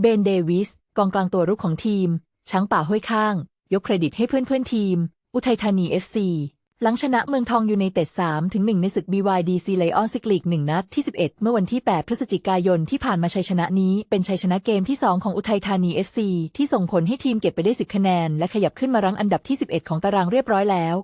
เบนเดวิส กองกลางตัวรุกของทีม ช้างป่าห้วยข้าง ยกเครดิตให้เพื่อนเพื่อนทีม อุทัยธานี FC หลังชนะเมืองทองอยูไนเต็ด3ถึง 1 ในศึก BYDC Lion Sick League 1นัดที่ 11 เมื่อวันที่ 8 พฤศจิกายนที่ผ่านมาชัยชนะนี้ เป็นชัยชนะเกมที่ 2 ของอุทัยธานี FC ที่ส่งผลให้ทีมเก็บไปได้ 10 คะแนน และขยับขึ้นมารั้งอันดับที่ 11 ของตารางเรียบร้อยแล้ว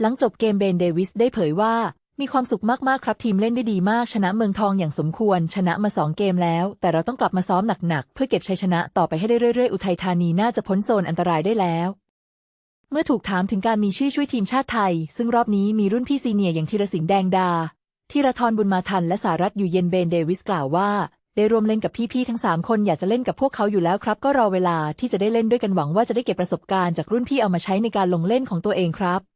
หลังจบเกมเบนเดวิสได้เผยว่า มีความสุขมากๆครับทีมเล่นได้ดีมากชนะเมืองทองอย่างสมควร ชนะมา2เกมแล้ว แต่เราต้องกลับมาซ้อมหนักๆ เพื่อเก็บชัยชนะต่อไปให้ได้เรื่อยๆ อุทัยธานีน่าจะพ้นโซนอันตรายได้แล้ว เมื่อถูกถามถึงการมีชื่อช่วยทีมชาติไทย ซึ่งรอบนี้มีรุ่นพี่ซีเนียร์อย่างธีรสินแดงดาธีรทรบุญมาทันและสารัตอยู่เย็นเบนเดวิสกล่าวว่า ได้รวมเล่นกับพี่ๆทั้ง3คนอยากจะเล่นกับพวกเขาอยู่แล้วครับ ก็รอเวลาที่จะได้เล่นด้วยกันหวังว่าจะได้เก็บประสบการณ์จากรุ่นพี่เอามาใช้ในการลงเล่นของตัวเองครับ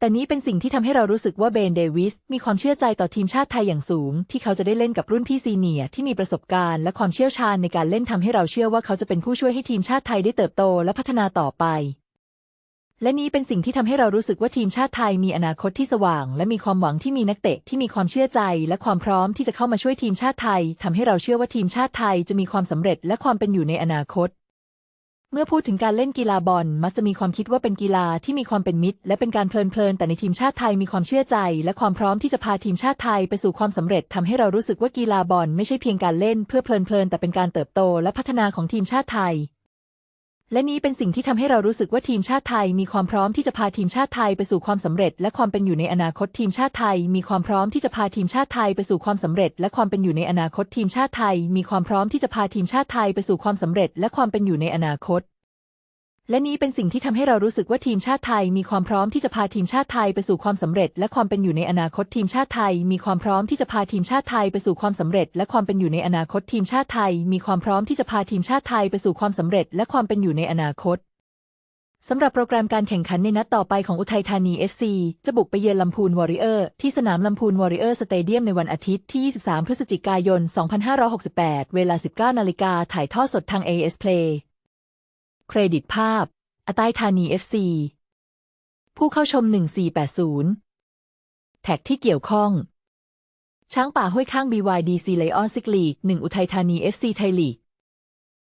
แต่นี้เป็นสิ่งที่ทำให้เรารู้สึกว่าเบนเดวิสมีความเชื่อใจต่อทีมชาติไทยอย่างสูง ที่เขาจะได้เล่นกับรุ่นพี่ซีเนียที่มีประสบการณ์และความเชี่ยวชาญในการเล่นทำให้เราเชื่อว่าเขาจะเป็นผู้ช่วยให้ทีมชาติไทยได้เติบโตและพัฒนาต่อไป และนี้เป็นสิ่งที่ทำให้เรารู้สึกว่าทีมชาติไทยมีอนาคตที่สว่าง และมีความหวังที่มีนักเตะที่มีความเชื่อใจ และความพร้อมที่จะเข้ามาช่วยทีมชาติไทยทำให้เราเชื่อว่าทีมชาติไทยจะมีความสำเร็จและความเป็นอยู่ในอนาคต มื่อพูดถึงการเล่นกีฬาบอลมักจะมีความคิดว่าเป็นกีฬาที่มีความเป็นมิตร และเป็นการเพลินๆ แต่ในทีมชาติไทยมีความเชื่อใจ และความพร้อมที่จะพาทีมชาติไทยไปสู่ความสำเร็จทำให้เรารู้สึกว่ากีฬาบอลไม่ใช่เพียงการเล่น เพื่อเพลินๆแต่เป็นการเติบโตและพัฒนาของทีมชาติไทย และนี้เป็นสิ่งที่ทำให้เรารู้สึกว่าทีมชาติไทยมีความพร้อมที่จะพาทีมชาติไทยไปสู่ความสำเร็จ และความเป็นอยู่ในอนาคตทีมชาติไทย มีความพร้อมที่จะพาทีมชาติไทยไปสู่ความสำเร็จ และความเป็นอยู่ในอนาคตทีมชาติไทย มีความพร้อมที่จะพาทีมชาติไทยไปสู่ความสำเร็จ และความเป็นอยู่ในอนาคต และนี้เป็นสิ่งที่ทำให้เรารู้สึกว่าทีมชาติไทยมีความพร้อมที่จะพาทีมชาติไทยไปสู่ความสำเร็จ และความเป็นอยู่ในอนาคตทีมชาติไทย มีความพร้อมที่จะพาทีมชาติไทยไปสู่ความสำเร็จ และความเป็นอยู่ในอนาคตทีมชาติไทย มีความพร้อมที่จะพาทีมชาติไทยไปสู่ความสำเร็จ และความเป็นอยู่ในอนาคตสำหรับโปรแกรมการแข่งขันในนัดต่อไปของอุทัยธานี FC จะบุกไปเยือนลำพูนวอริเออร์ที่สนามลำพูนวอริเออร์สเตเดียมในวันอาทิตย์ที่ 23 พฤศจิกายน 2568 เวลา 19นาฬิกาถ่ายทอดสดทาง AS Play เครดิตภาพอาใต้ธานี FC ผู้เข้าชม 1480 แท็กที่เกี่ยวข้อง ช้างป่าห้วยข้าง BYDC Lion Sick League 1อุทัยธานี FC ไทยลีก